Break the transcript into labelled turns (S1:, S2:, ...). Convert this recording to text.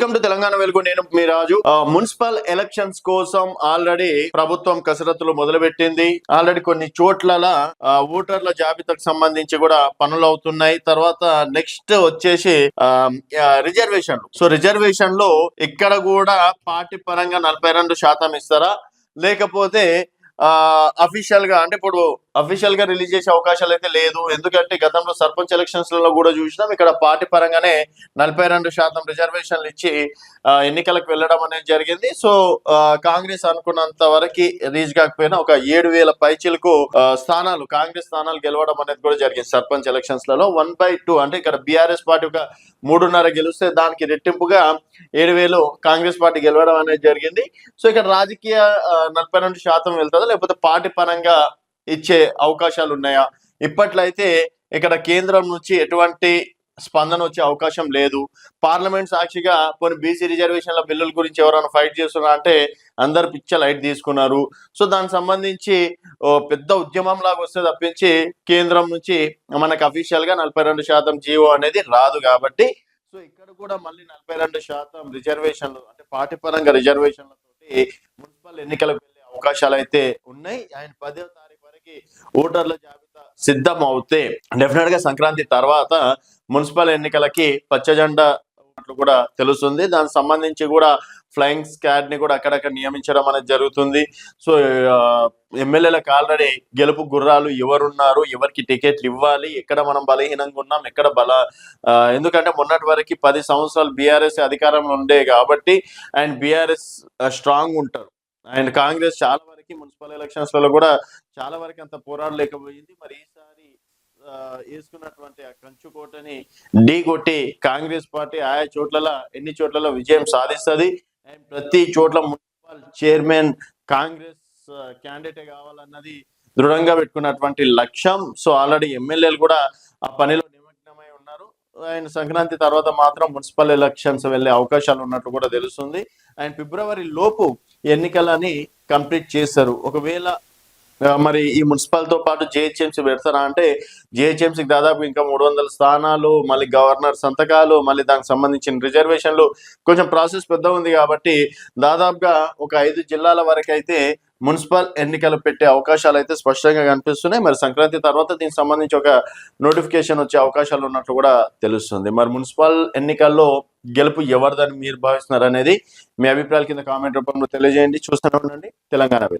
S1: Welcome to Telangana Velugu. నేను మీ Raju. Municipal elections కోసం ఆల్రెడీ ప్రభుత్వం కసరత్తులు మొదలుపెట్టింది. ఆల్రెడీ కొన్ని చోట్ల ఓటర్ల జాబితాకు సంబంధించి కూడా పనులు అవుతున్నాయి. తర్వాత నెక్స్ట్ వచ్చేసి రిజర్వేషన్లు. సో రిజర్వేషన్లో ఇక్కడ కూడా పార్టీ పరంగా నలభై రెండు శాతం ఇస్తారా? లేకపోతే అఫీషియల్గా అంటే ఇప్పుడు అఫీషియల్గా రిలీజ్ చేసే అవకాశాలు అయితే లేదు. ఎందుకంటే గతంలో సర్పంచ్ ఎలక్షన్స్లలో కూడా చూసినాం. ఇక్కడ పార్టీ పరంగానే నలభై రెండు శాతం రిజర్వేషన్లు ఇచ్చి ఆ, ఎన్నికలకు వెళ్ళడం అనేది జరిగింది. సో ఆ, కాంగ్రెస్ అనుకున్నంత వరకు రీచ్ కాకపోయినా ఒక ఏడు వేల పైచీలకు ఆ, స్థానాలు కాంగ్రెస్ స్థానాలు గెలవడం అనేది కూడా జరిగింది సర్పంచ్ ఎలక్షన్స్లలో. వన్ బై టూ అంటే ఇక్కడ బీఆర్ఎస్ పార్టీ ఒక మూడున్నర గెలిస్తే దానికి రెట్టింపుగా ఏడు వేలు కాంగ్రెస్ పార్టీ గెలవడం అనేది జరిగింది. సో ఇక్కడ రాజకీయ నలభై రెండు శాతం వెళ్తుంది. లేకపోతే పార్టీ పరంగా ఇచ్చే అవకాశాలు ఉన్నాయా ఇప్పట్లో అయితే ఇక్కడ కేంద్రం నుంచి ఎటువంటి స్పందన వచ్చే అవకాశం లేదు. పార్లమెంట్ సాక్షిగా కొన్ని బీసీ రిజర్వేషన్ల బిల్లుల గురించి ఎవరైనా ఫైట్ చేస్తున్నా అంటే అందరు పిచ్చ లైట్ తీసుకున్నారు. సో దానికి సంబంధించి పెద్ద ఉద్యమం లాగా వస్తే తప్పించి కేంద్రం నుంచి మనకు అఫీషియల్గా నలభై రెండు శాతం జీవో అనేది రాదు కాబట్టి. సో ఇక్కడ కూడా మళ్ళీ నలభై రెండు శాతం రిజర్వేషన్లు అంటే పార్టీ పరంగా రిజర్వేషన్లతోటి మున్సిపల్ ఎన్నికలకు అవకాశాలు అయితే ఉన్నాయి. ఆయన పదో తారీఖు వరకు ఓటర్ల జాబితా సిద్ధం అవుతే డెఫినెట్గా సంక్రాంతి తర్వాత మున్సిపల్ ఎన్నికలకి పచ్చ జెండా కూడా తెలుస్తుంది. దానికి సంబంధించి కూడా ఫ్లయింగ్ స్క్వాడ్ని కూడా అక్కడక్కడ నియమించడం అనేది జరుగుతుంది. సో ఎమ్మెల్యేలకు ఆల్రెడీ గెలుపు గుర్రాలు ఎవరున్నారు ఎవరికి టికెట్లు ఇవ్వాలి ఎక్కడ మనం బలహీనంగా ఉన్నాం ఎక్కడ బల ఎందుకంటే మొన్నటి వరకు పది సంవత్సరాలు బీఆర్ఎస్ అధికారంలో ఉండే కాబట్టి అండ్ బీఆర్ఎస్ స్ట్రాంగ్ ఉంటారు. అండ్ కాంగ్రెస్ చాలా వరకు మున్సిపల్ ఎలక్షన్స్లలో కూడా చాలా వరకు అంత పోరాడలేకపోయింది మరి ఈసారి వేసుకున్నటువంటి ఆ కంచుకోటని ఢీ కొట్టి కాంగ్రెస్ పార్టీ ఆయా చోట్ల ఎన్ని చోట్లలో విజయం సాధిస్తుంది. అండ్ ప్రతి చోట్ల మున్సిపల్ చైర్మన్ కాంగ్రెస్ క్యాండిడేట్ కావాలన్నది దృఢంగా పెట్టుకున్నటువంటి లక్ష్యం. సో ఆల్రెడీ ఎమ్మెల్యేలు కూడా ఆ పనిలో నిమగ్నమై ఉన్నారు. అండ్ సంక్రాంతి తర్వాత మాత్రం మున్సిపల్ ఎలక్షన్స్ వెళ్ళే అవకాశాలు ఉన్నట్టు కూడా తెలుస్తుంది. అండ్ ఫిబ్రవరి లోపు ఎన్నికలని కంప్లీట్ చేశారు. ఒకవేళ మరి ఈ మున్సిపల్తో పాటు జిహెచ్ఎంసీ పెడతారా అంటే జిహెచ్ఎంసీకి దాదాపు ఇంకా మూడు వందల స్థానాలు మళ్ళీ గవర్నర్ సంతకాలు మళ్ళీ దానికి సంబంధించిన రిజర్వేషన్లు. కొంచెం ప్రాసెస్ పెద్ద ఉంది కాబట్టి దాదాపుగా ఒక ఐదు జిల్లాల వరకు అయితే మున్సిపల్ ఎన్నికలు పెట్టే అవకాశాలు అయితే స్పష్టంగా కనిపిస్తున్నాయి. మరి సంక్రాంతి తర్వాత దీనికి సంబంధించి ఒక నోటిఫికేషన్ వచ్చే అవకాశాలు ఉన్నట్లు కూడా తెలుస్తుంది. మరి మున్సిపల్ ఎన్నికల్లో గెలుపు ఎవరిదని మీరు భావిస్తున్నారు అనేది మీ అభిప్రాయాల కింద కామెంట్ రూపంలో తెలియజేయండి. చూస్తూనే ఉండండి. తెలంగాణ వెలుగు